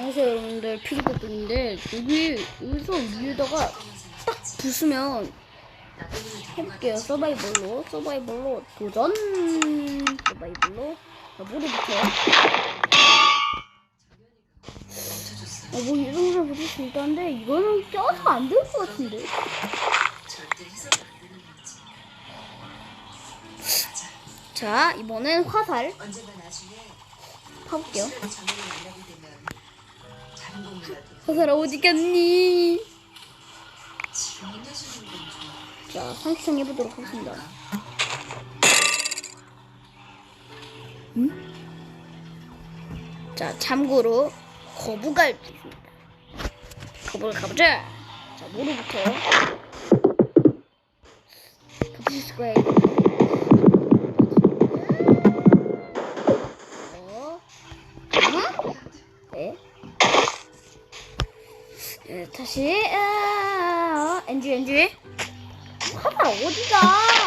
안녕하세요 여러분들. 피디버튼인데 여기 여기서 위에다가 딱 부수면 해볼게요. 서바이벌로. 서바이벌로 도전! 서바이벌로. 자 모두부터 어, 뭐 이런 걸 부술 수 있다는데 이거는 껴서 안 될 것 같은데? 자 이번엔 화살. 파볼게요 화살 어디 갔니. 자, 상시청 해보도록 하겠습니다. 음? 자, 참고로 거부갈 있습니다. 거부를 가보자. 자, 모루부터 가보실 있 다시 아, 엔지 엔지 화살 어디가?